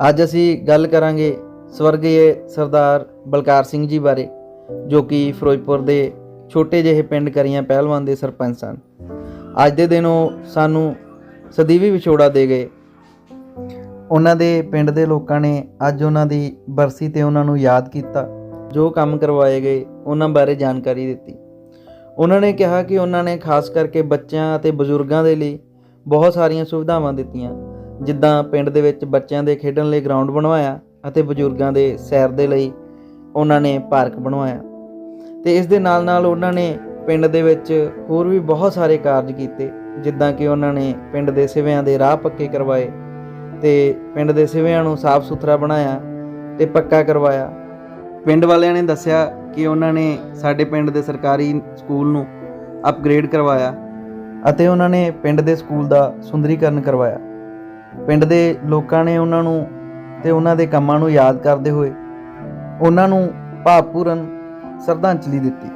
ਅੱਜ ਅਸੀਂ ਗੱਲ ਕਰਾਂਗੇ ਸਵਰਗੀ ਸਰਦਾਰ ਬਲਕਾਰ ਸਿੰਘ ਜੀ ਬਾਰੇ, ਜੋ ਕਿ ਫਿਰੋਜ਼ਪੁਰ ਦੇ ਛੋਟੇ ਜਿਹੇ ਪਿੰਡ ਕਰੀਆਂ ਪਹਿਲਵਾਨ ਦੇ ਸਰਪੰਚ ਸਨ। ਅੱਜ ਦੇ ਦਿਨ ਉਹ ਸਾਨੂੰ ਸਦੀਵੀ ਵਿਛੋੜਾ ਦੇ ਗਏ। ਉਹਨਾਂ ਦੇ ਪਿੰਡ ਦੇ ਲੋਕਾਂ ਨੇ ਅੱਜ ਉਹਨਾਂ ਦੀ ਬਰਸੀ ਤੇ ਉਹਨਾਂ ਨੂੰ ਯਾਦ ਕੀਤਾ। ਜੋ ਕੰਮ ਕਰਵਾਏ ਗਏ, ਉਹਨਾਂ ਬਾਰੇ ਜਾਣਕਾਰੀ ਦਿੱਤੀ। ਉਹਨਾਂ ਨੇ ਕਿਹਾ ਕਿ ਉਹਨਾਂ ਨੇ ਖਾਸ ਕਰਕੇ ਬੱਚਿਆਂ ਅਤੇ ਬਜ਼ੁਰਗਾਂ ਦੇ ਲਈ ਬਹੁਤ ਸਾਰੀਆਂ ਸੁਵਿਧਾਵਾਂ ਦਿੱਤੀਆਂ। ਜਿੱਦਾਂ ਪਿੰਡ ਦੇ ਵਿੱਚ ਬੱਚਿਆਂ ਦੇ ਖੇਡਣ ਲਈ ਗਰਾਊਂਡ ਬਣਵਾਇਆ ਅਤੇ ਬਜ਼ੁਰਗਾਂ ਦੇ ਸੈਰ ਦੇ ਲਈ ਉਹਨਾਂ ਨੇ ਪਾਰਕ ਬਣਵਾਇਆ। ਤੇ ਇਸ ਦੇ ਨਾਲ ਨਾਲ ਉਹਨਾਂ ਨੇ ਪਿੰਡ ਦੇ ਵਿੱਚ ਹੋਰ ਵੀ ਬਹੁਤ ਸਾਰੇ ਕਾਰਜ ਕੀਤੇ, ਜਿੱਦਾਂ ਕਿ ਉਹਨਾਂ ਨੇ ਪਿੰਡ ਦੇ ਸਿਵਿਆਂ ਦੇ ਰਾਹ ਪੱਕੇ ਕਰਵਾਏ ਤੇ ਪਿੰਡ ਦੇ ਸਿਵਿਆਂ ਨੂੰ ਸਾਫ਼ ਸੁਥਰਾ ਬਣਾਇਆ ਤੇ ਪੱਕਾ ਕਰਵਾਇਆ। ਪਿੰਡ ਵਾਲਿਆਂ ਨੇ ਦੱਸਿਆ ਕਿ ਉਹਨਾਂ ਨੇ ਸਾਡੇ ਪਿੰਡ ਦੇ ਸਰਕਾਰੀ ਸਕੂਲ ਨੂੰ ਅਪਗ੍ਰੇਡ ਕਰਵਾਇਆ ਅਤੇ ਉਹਨਾਂ ਨੇ ਪਿੰਡ ਦੇ ਸਕੂਲ ਦਾ ਸੁੰਦਰੀਕਰਨ ਕਰਵਾਇਆ। ਪਿੰਡ ਦੇ ਲੋਕਾਂ ਨੇ ਉਹਨਾਂ ਨੂੰ ਤੇ ਉਹਨਾਂ ਦੇ ਕੰਮਾਂ ਨੂੰ ਯਾਦ ਕਰਦੇ ਹੋਏ ਉਹਨਾਂ ਨੂੰ ਭਾਵਪੂਰਨ ਸ਼ਰਧਾਂਜਲੀ ਦਿੱਤੀ।